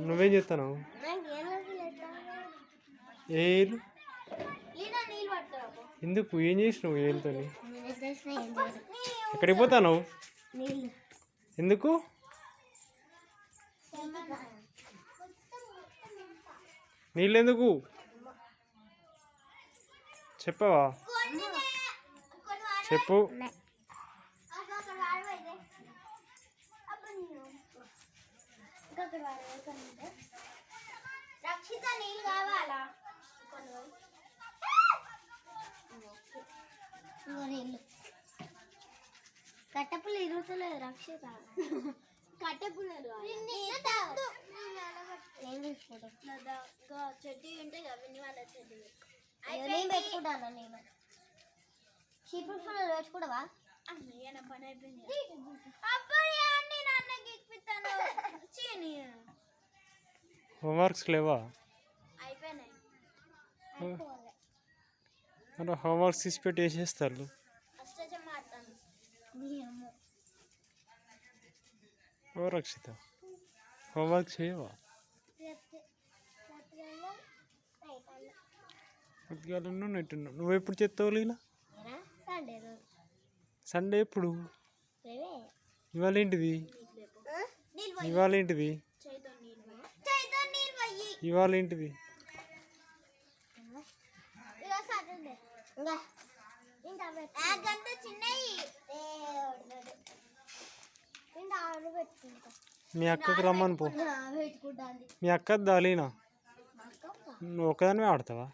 నువ్వేం చేస్తావు ఏ? ఏలు ఎందుకు? ఏం చేసినావు ఏలుతో ఎక్కడికి పోతావు ఎందుకు? నీళ్ళు ఎందుకు చెప్పవా? చెప్పు. రక్షిత నీళ్ళు కావాలా? నీళ్ళు. కట్టెపుల్ల ఇరుగుతలేదు రక్షిత. కట్టెపుల్లలు నేను తీసుకుంటా. చెట్టు ఉంటాయి విని వాళ్ళ చెట్టు పెట్టుకుంటాను నేను పుల్లలు పెట్టుకుంటావా? అమ్మయ్య పని అయిపోయింది. చీని. హోంవర్క్స్ లేవా? మరి హోంవర్క్స్ తీసి పెట్టి వేసేస్తారు ఓ రక్షిత. హోంవర్క్ చేయవా? ఉద్యోగాలను నెట్టున్నావు నువ్వు ఎప్పుడు చెప్తావు లీలా? సండే ఎప్పుడు? ఇవాళ ఏంటిది? ఇవాళ ఏంటిది ఇవాళ ఏంటిది మీ అక్కకి రమ్మని పో. మీ అక్క దాలీనా? నువ్వు ఒకదానివే ఆడతావా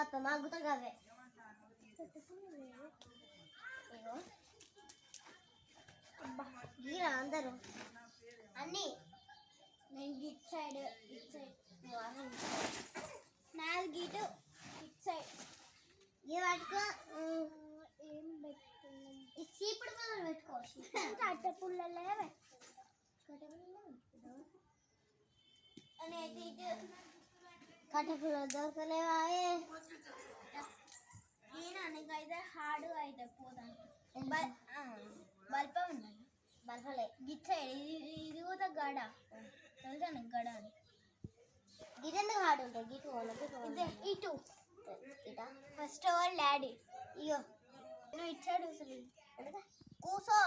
అక్క మీ అక్క గీరా అందరూ అన్నీ. నేను గిట్ సైడ్ ఇట్ సైడ్. నాది గిటు ఇట్ సైడ్. ఇది పట్టుకో. ఏం పెట్టుకున్నాం? ఈ చీపుడు పుల్లలు పెట్టుకోవచ్చు కట్టె పుల్లలే కట్టె పుల్లలే అనేది ఇటు. కట్టె పుల్లలు దొరకలేవా నేను నీకైతే హార్డ్ అయితే పోదాను బల్ప ఉండాలి బల్పలే. గిట్ సైడ్ ఇది ఇది కూడా గడ. తెలుసా నీకు గడ అని? గిటెందుకు హార్డ్ ఉంటుంది? గిటు ఇదే ఇటు. ఇట? First of all daddy? ఇగో. నువ్వు ఇచ్చాడు అసలు. కూసో.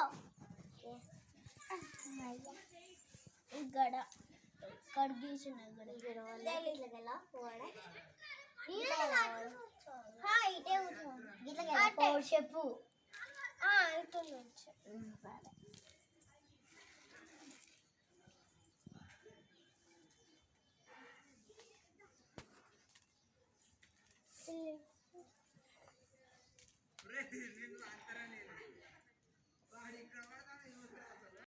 గడ. కడిగేసిన గడ. పోవడా ఇటే కూర్చో చెప్పు. ఇటు